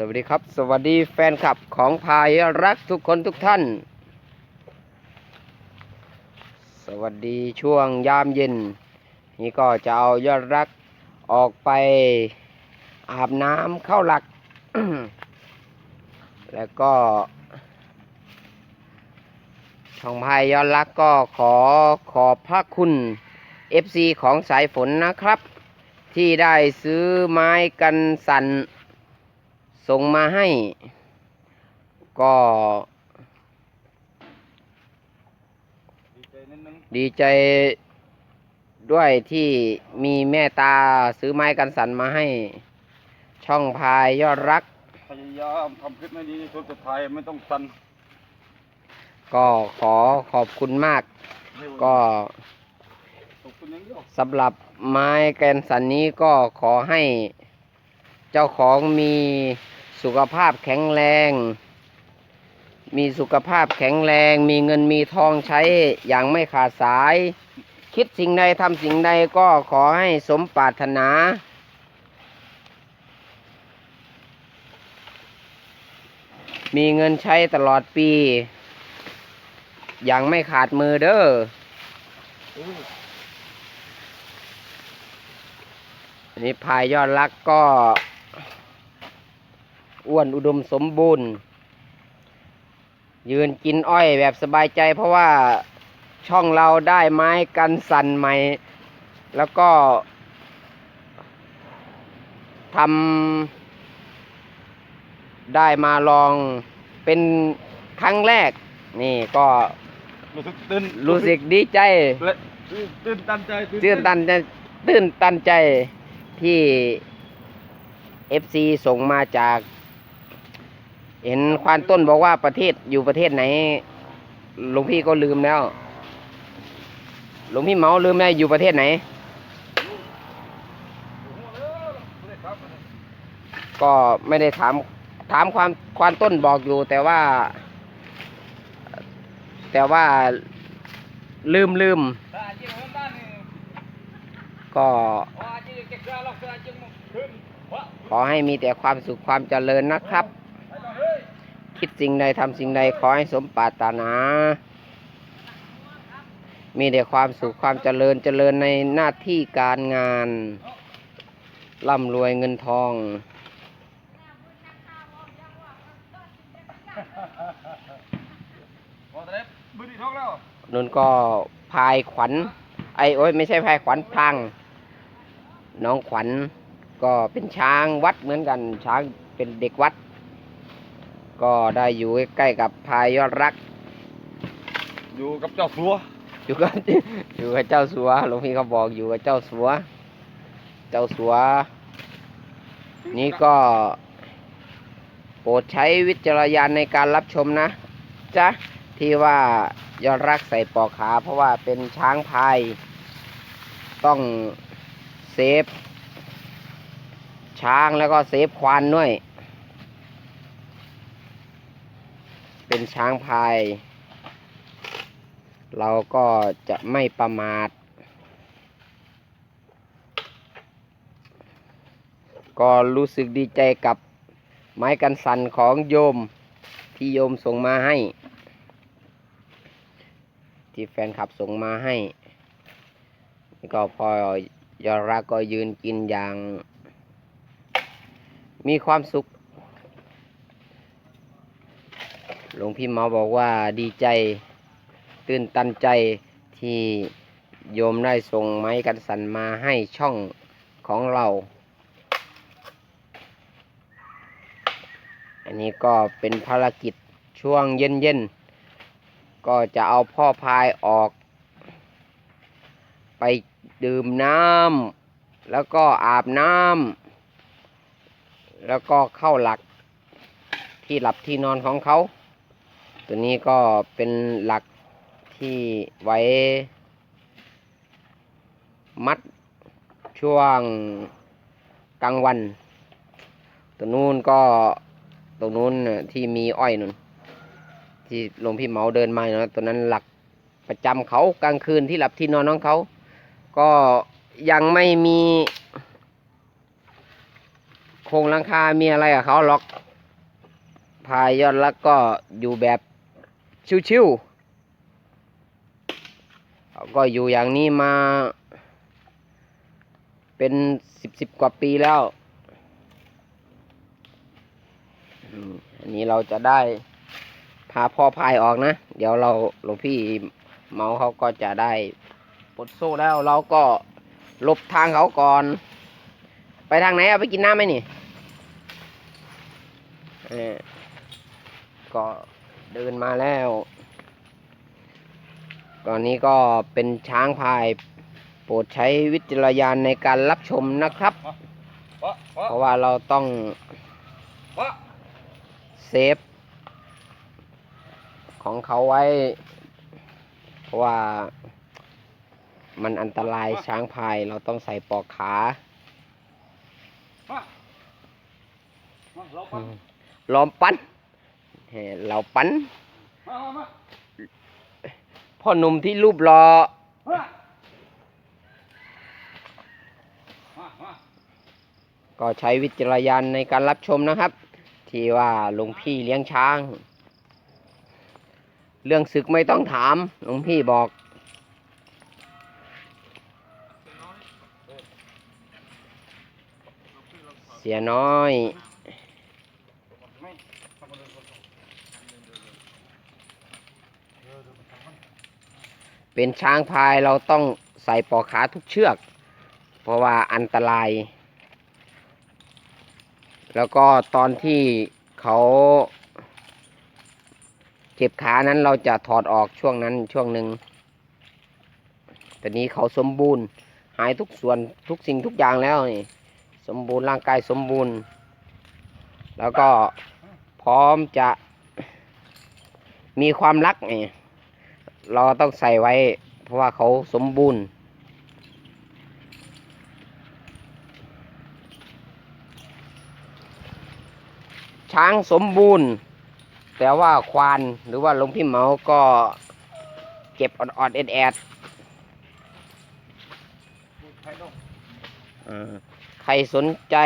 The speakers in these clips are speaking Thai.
สวัสดีครับ สวัสดีแฟนคลับของพายรักทุกคนทุกท่าน สวัสดีช่วงยามเย็น นี่ก็จะเอายอดรักออกไปอาบน้ำเข้าหลัก แล้วก็ช่องพายยอดรักก็ขอขอบพระคุณ FC ของสายฝนนะครับ ที่ได้ซื้อไม้กันสั่น ส่งมาให้ ก็ดีใจนิดนึงดีใจด้วยที่มีแม่ตาซื้อไม้กันสันมาให้ ช่องพายยอดรัก พยายามทำคลิปให้ดีที่สุดสุดท้ายไม่ต้องสั่นก็ขอขอบคุณมาก ก็ขอบคุณอย่างเดียวสำหรับไม้แกนสันนี้ก็ขอให้เจ้าของมี สุขภาพแข็งแรง มีสุขภาพแข็งแรง มีเงินมีทองใช้อย่างไม่ขาดสาย คิดสิ่งใดทำสิ่งใดก็ขอให้สมปรารถนา มีเงินใช้ตลอดปี อย่างไม่ขาดมือเด้ออันนี้พายยอดรักก็ อ้วนอุดมสมบูรณ์ ยืนกินอ้อยแบบสบายใจ เพราะว่าช่องเราได้ไม้กันสั่นใหม่ แล้วก็ทำได้มาลองเป็นครั้งแรก นี่ก็รู้สึกตื่นรู้สึกดีใจ และตื่นตันใจตื่นตันใจตื่นตันใจที่ FC ส่งมาจาก เห็นควานต้นบอกว่าประเทศอยู่ประเทศไหนหลวงพี่ก็ลืมแล้วหลวงพี่เมาลืมแล้วอยู่ประเทศไหน ก็ไม่ได้ถามถามความควานต้นบอกอยู่ แต่ว่า แต่ว่าลืมลืมก็ขอให้มีแต่ความสุขความเจริญนะครับ คิดสิ่งใดทำสิ่งใดขอให้สมปรารถนา มีแต่ความสุขความเจริญเจริญในหน้าที่การงานร่ำรวยเงินทอง นุ่นก็พายขวัญ ไอ้โอ้ยไม่ใช่พายขวัญพลางน้องขวัญก็เป็นช้างวัดเหมือนกัน ช้างเป็นเด็กวัด ก็ได้อยู่ใกล้ๆกับพายยอดรัก อยู่กับเจ้าสัว อยู่กับ อยู่กับเจ้าสัวหลวงพี่เขาบอกอยู่กับเจ้าสัว เจ้าสัว นี่ก็ โปรดใช้วิจารณญาณในการรับชมนะจ๊ะที่ว่ายอดรักใส่ปอกขา เพราะว่าเป็นช้างพาย ต้องเซฟช้างแล้วก็เซฟควานด้วย เป็นช้างพาย เราก็จะไม่ประมาท ก็รู้สึกดีใจกับไม้กันสันของโยมที่โยมส่งมาให้ ที่แฟนคลับส่งมาให้ ก็พอยอรักก็ยืนกินอย่าง มีความสุข หลวงพี่เมาบอกว่าดีใจตื่นตันใจที่โยมได้ส่งไม้กันสันมาให้ช่องของเรา อันนี้ก็เป็นภารกิจช่วงเย็นๆ ก็จะเอาพ่อพายออก ไปดื่มน้ำแล้วก็อาบน้ำแล้วก็เข้าหลักที่หลับที่นอนของเขา ตัวนี้ก็เป็นหลักที่ไว้ มัดช่วงกลางวัน ตัวนู้นก็ตรงนู้นที่มีอ้อยนุ่น ที่หลวงพี่เหมาเดินมาเนาะตัวนั้นหลักประจำเขากลางคืนที่หลับที่นอนของเขา ก็ยังไม่มี โครงหลังคา มีอะไรกับเขาหรอก พายยอดรักก็อยู่แบบ ชิวๆเขาก็อยู่อย่างนี้มา เป็นสิบสิบกว่าปีแล้ว อันนี้เราจะได้พาพ่อพายออกนะ เดี๋ยวเราหลวงพี่เมาเขาก็จะได้ปลดโซ่แล้วเราก็หลบทางเขาก่อน ไปทางไหนเอาไปกินน้ำไหมนี่เออก็ เดินมาแล้ว ตอนนี้ก็เป็นช้างพาย โปรดใช้วิจารณญาณในการรับชมนะครับ เพราะเพราะเพราะว่าเราต้องเพราะเซฟ ของเขาไว้ เพราะว่ามันอันตรายช้างพายเราต้องใส่ปลอกขามามาเราไปล้อมปั้น เฮ้เราปั้นมามามาพ่อหนุ่มที่รูปรอมามามาก็ใช้วิจารณญาณในการรับชมนะครับ ที่ว่าหลวงพี่เลี้ยงช้าง เรื่องศึกไม่ต้องถามหลวงพี่บอกเสียน้อย ไม่ทำอะไรก่อน เป็นช้างพายเราต้องใส่ปอกขาทุกเชือก เพราะว่าอันตราย แล้วก็ตอนที่เขาเจ็บขานั้นเราจะถอดออกช่วงนั้นช่วงหนึ่งแต่นี้เขาสมบูรณ์ หายทุกส่วนทุกสิ่งทุกอย่างแล้วนี่สมบูรณ์ร่างกายสมบูรณ์ แล้วก็พร้อมจะมีความรักนี่ เราต้องใส่ไว้ เพราะว่าเขาสมบูรณ์ ช้างสมบูรณ์ แต่ว่าควานหรือว่าหลวงพี่เหมาก็เก็บออดๆแอดแอดพูดไทยต้องๆอ่าใครสนใจ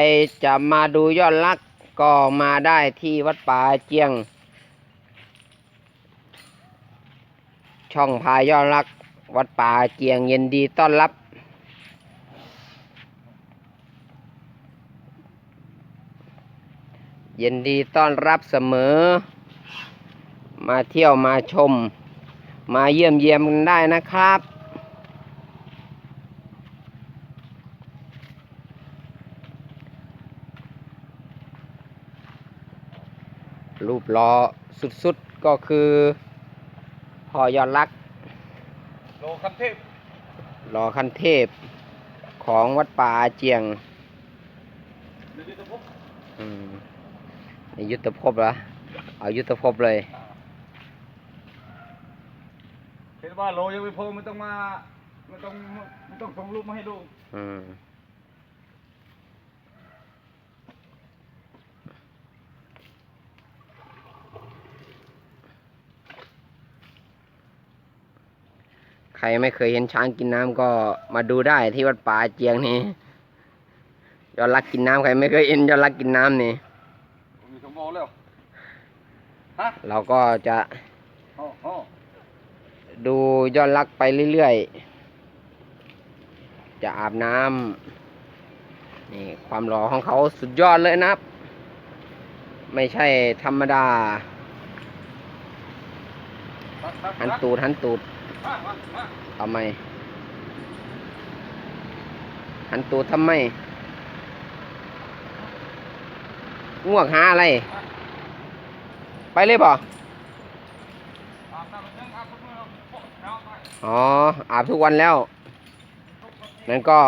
จะมาดูยอดรักก็มาได้ที่วัดป่าเจียง ช่องพายอดรัก วัดป่าเจียงเย็นดีต้อนรับ เย็นดีต้อนรับเสมอ มาเที่ยวมาชม มาเยี่ยมเยียมกันได้นะครับรูปล้อสุดๆก็คือ พ่อยอดรักโลคันเทพรอคันเทพของวัดป่าอาเจียงเดี๋ยวจะพบอืมในยุทธภพเหรอเอายุทธภพเลยเห็นว่าโลยังไม่พอไม่ต้องมาไม่ต้องไม่ต้องส่งรูปมาให้ดูอืม ครไม่เคยเห็นช้างกินน้ำก็มาดูได้ที่วัดป่าอาเจียงนี่ยอดรักกินน้ำใครไม่เคยเห็นยอดรักกินน้ำนี่มีสมบูรณ์แล้วฮะเราก็จะโอ้โหดูยอดรักไปเรื่อยๆ จะอาบน้ำนี่ความหล่อของเขาสุดยอดเลยนะครับ ไม่ใช่ธรรมดามามาหันตูดหันตูด มามามาทำไมหันตูทำไมง่วงหาอะไร ไปเลยบ่บอ๋อ อาบทุกวันแล้ว นั้นก็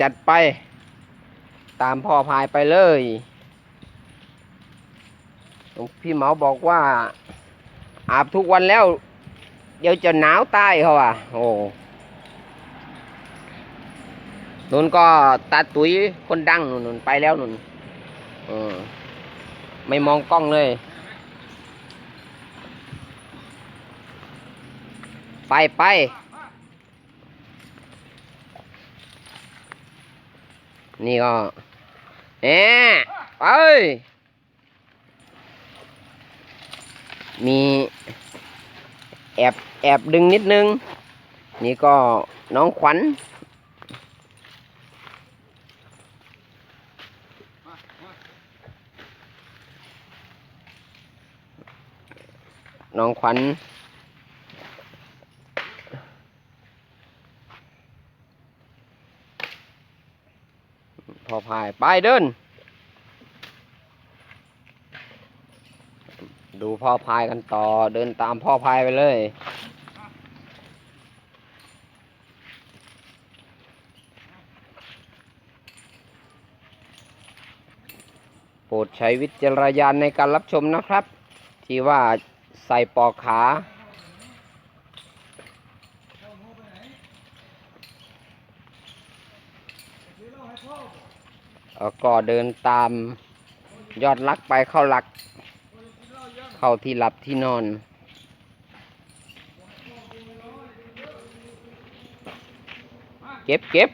จัดไป ตามพ่อพายไปเลยพี่เหมาบอกว่า อาบทุกวันแล้ว เดี๋ยวจะหนาวตายเขาอะ โอ้นุนก็ตาตุ๋ยคนดังนุนนุนไปแล้วนุนเออไม่มองกล้องเลย ไปไปนี่ก็เอ๊ะไปมี แอบแอบดึงนิดนึง นี่ก็น้องขวัญน้องขวัญพอพายไปเดิน ดูพ่อพายกันต่อ เดินตามพ่อพายไปเลย โปรดใช้วิจารณญาณในการรับชมนะครับ ที่ว่าใส่ปอกขาแล้วก็เดินตามยอดลักไปเข้าหลัก เข้าที่หลับที่นอนเก็บเก็บ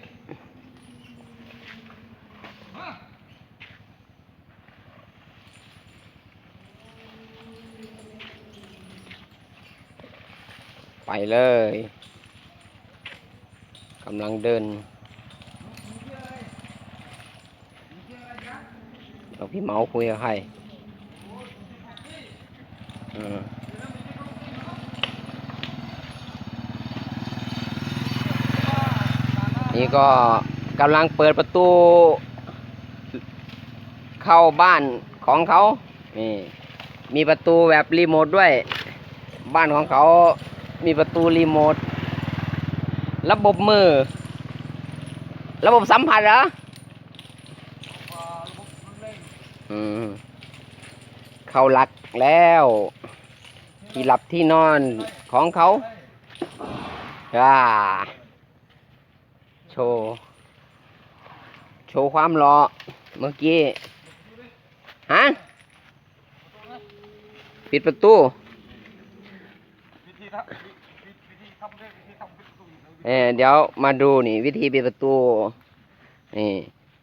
ไปเลยกำลังเดินเราพี่เมาคุยกับใคร นี่ก็กำลังเปิดประตู เข้าบ้านของเขา นี่ มีประตูแบบรีโมทด้วย บ้านของเขา มีประตูรีโมท ระบบมือ ระบบสัมผัสเหรอเขาหลักแล้ว ที่หลับที่นอนของเขาอ่า ว์ โชว์ความหล่อเมื่อกี้ ฮะ ปิดประตู เองวิธีทำเป็นตุ้งเอเดี๋ยวมาดูนี่ วิธีปิดประตู นี่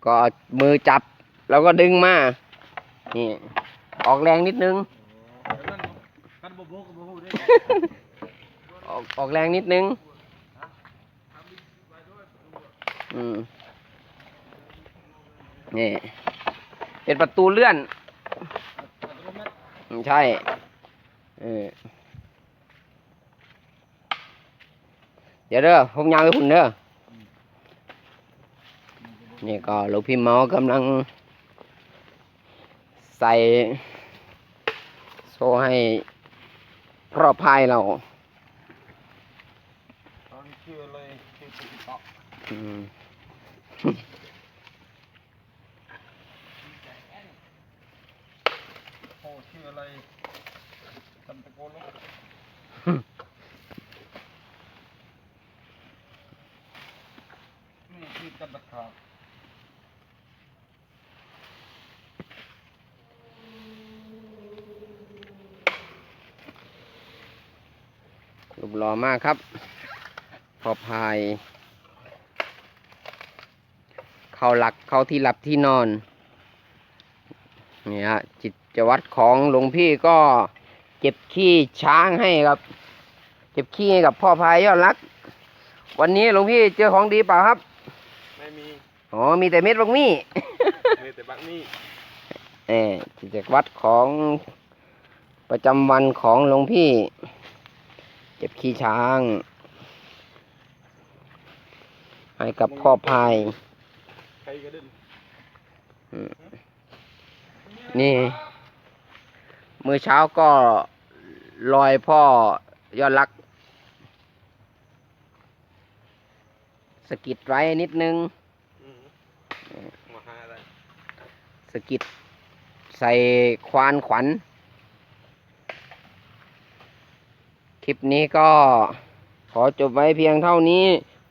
ก็มือจับ แล้วก็ดึงมา นี่ ออกแรงนิดนึง ออกออกแรงนิดนึง อืมนี่เป็นประตูเลื่อนอืใช่เออเดี๋ยวเด้อผมยาวไปคุณเด้อนี่ก็หลูกพี่เมากำลัง ใส่ โซ่ให้พ่อพายเรา ชื่ออะไรชื่อติ๊กต็อกอืมโอ้ชื่ออะไรจำตะโกนลูกนี่ชื่อกันตะขาบรูปหล่อมากครับ อพาย เข้าหลักเข้าที่หลับที่นอน เนี่ยฮะจิตวัตรของหลวงพี่ก็เก็บขี้ช้างให้ครับ เก็บขี้ให้กับพ่อพายยอดรัก วันนี้หลวงพี่เจอของดีเปล่าครับ ไม่มี อ๋อ มีแต่เม็ดบักมี่ มีแต่บักนี่เออกิจวัตรของประจำวันของหลวงพี่ เก็บขี้ช้าง ให้กับพ่อพายนี่ มือเช้าก็ลอยพ่อยอดรัก สกิดไว้นิดนึงสกิดใส่ควานขวัญ คลิปนี้ก็ขอจบไว้เพียงเท่านี้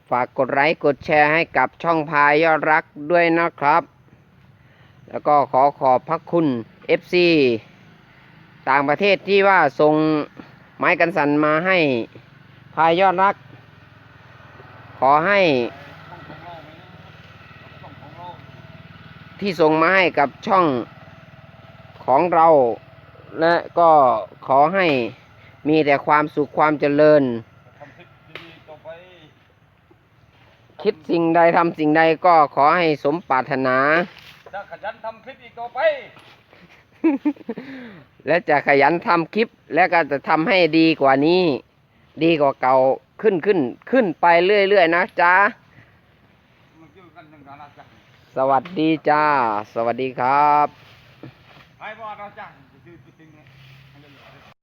ฝากกดไลค์กดแชร์ให้กับช่องพายยอดรักด้วยนะครับ แล้วก็ขอขอบพระคุณ FC ต่างประเทศที่ว่าส่งไม้กันสันมาให้พายยอดรัก ขอให้ ที่ส่งมาให้กับช่องของเรา และก็ขอให้มีแต่ความสุขความเจริญ ทำคลิปดีๆต่อไป คิดสิ่งใดทำสิ่งใดก็ขอให้สมปรารถนาถ้าขยันทำคลิปอีกต่อไป และจะขยันทำคลิป และก็จะทำให้ดีกว่านี้ ดีกว่าเก่าขึ้นขึ้นขึ้นไปเรื่อยๆนะจ๊ะ มันเกี่ยวกันยังไงนะจ๊ะสวัสดีจ้า สวัสดีครับ ไอ้บ้านเราจ้ะ